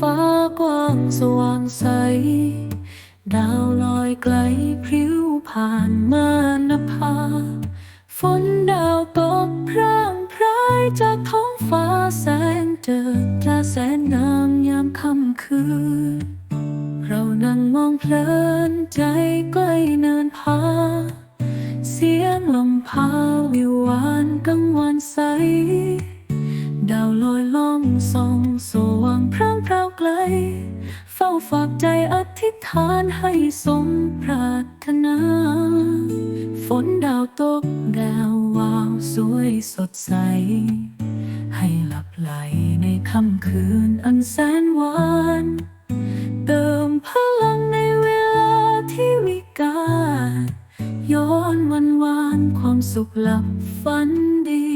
ฟ้ากว้างสว่างใส ดาวลอยไกลพริ้วผ่านมานภา ฝนดาวตกพร่างพรายจากท้องฟ้าแสงเจอดจ้าแสนงามยามค่ำคืน เรานั่งมองเพลินใจใกล้เนินผา เสียงลมพาวิวานกังวันใส ดาวลอยล่องส่องสว ไกล เฝ้าฝากใจอธิษฐานให้สมปรารถนา ฝนดาวตกดาววาวสวยสดใส ให้หลับไหลในค่ำคืนอันแสนหวานเติมพลังในเวลาที่วิกาลย้อนวันวานความสุขหลับฝันดี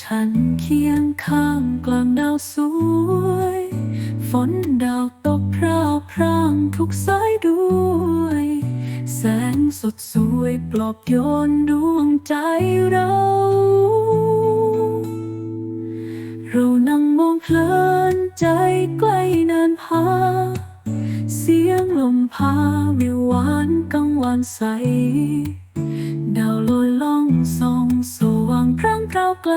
ฉันเคียงข้างกลางดาวสวย ฝนดาวตกพราวพร่างทุกสายด้วย แสงสดสวยปลอบโยนดวงใจเรา เรานั่งมองเพลินใจใกล้นินผาเสียงลมพาวิวหวานกังวานใส ดาวลอยล่องส่องส ว่างพร่างพราวไกล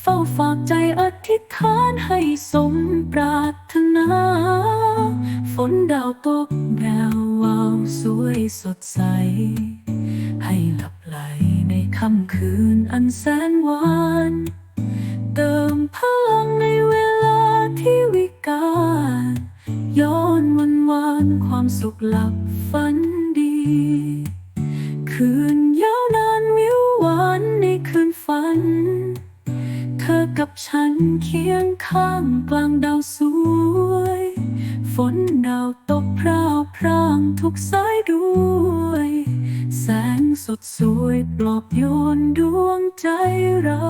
เฝ้าฝากใจอธิษฐานให้สมปรารถนา ฝนดาวตกแวววาวสวยสดใส ให้หลับไหลในค่ำคืนอันแสนหวาน เติมพลังในเวลาที่วิกาลย้อนวันวานความสุขหลับฝัน เธอกับฉันเคียงข้างกลางดาวสวย ฝนดาวตกพราวพร่างทุกสายด้วย แสงสดสวยปลอบโยนดวงใจเรา